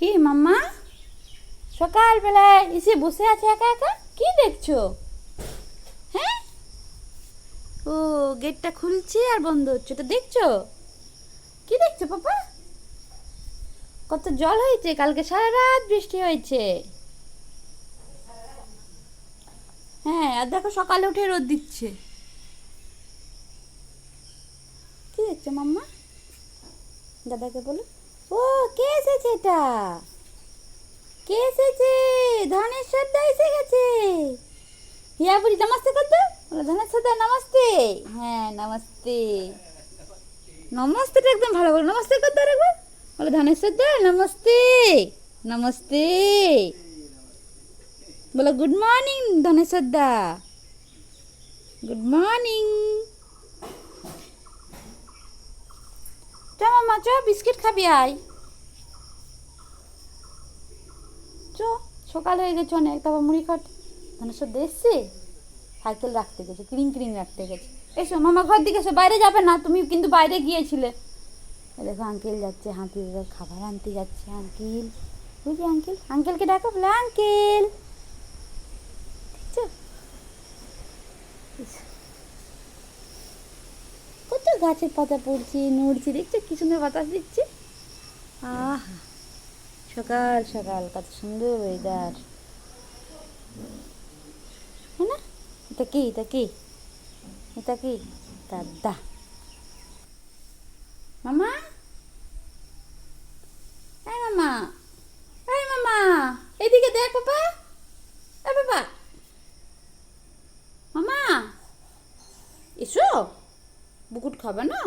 কি, মাম্মা? সকালবেলায় এসে বসে আছে একা একা? কি দেখছ? হ্যাঁ? ও, গেটটা খুলছে আর বন্ধ হচ্ছে ওটা দেখছ? কি দেখছ, পাপা? কত জল হয়েছে, কালকে সারা রাত বৃষ্টি হয়েছে। হ্যাঁ আর দেখো সকালে উঠে রোদ দিচ্ছে। কি দেখছ, মাম্মা? দাদাকে বলো। ও, কে এসেছে? এটা কে এসেছে? ধনেশ্বর দা এসে গেছে। হিয়া বুড়ি, নমস্তে কর দাও বলো ধনেশ্বর দা নমস্তে। হ্যাঁ নমস্তে। নমস্তেটা একদম ভালো বলো। নমস্তে কর দাও একবার বলো ধনেশ্বর দা নমস্তে। নমস্তে। বলো, গুড মর্নিং ধনেশ্বর দা গুড মর্নিং। চ মামা চ, বিস্কিট খাবি আয়। চ সকাল হয়ে গেছে অনেক তারপর মুড়ি খাট ধনেশ্বর দা এসছে সাইকেল রাখতে গেছে, ক্রিং ক্রিং রাখতে গেছে। এসো, মামা ঘর দিকে এসো, বাইরে যাবে না, তুমি কিন্তু বাইরে গিয়েছিলে। দেখো আঙ্কেল যাচ্ছে হাতির খাবার আনতে যাচ্ছে আঙ্কেল বুঝলি আঙ্কেল আঙ্কেলকে ডাকো, বলে আঙ্কেল দেখছ? কত গাছের পাতা পড়ছে, নড়ছে, দেখছ? কি সুন্দর বাতাস দিচ্ছে? আহা। সকাল সকাল, কত সুন্দর ওয়েদার হ্যাঁ না? এটা কি? এটা কি? এটা কি? দাদা। মামা? এই মামা। এই মামা। এদিকে দেখ বাবা এ বাবা মামা। এসো। বুকুট খাবে না?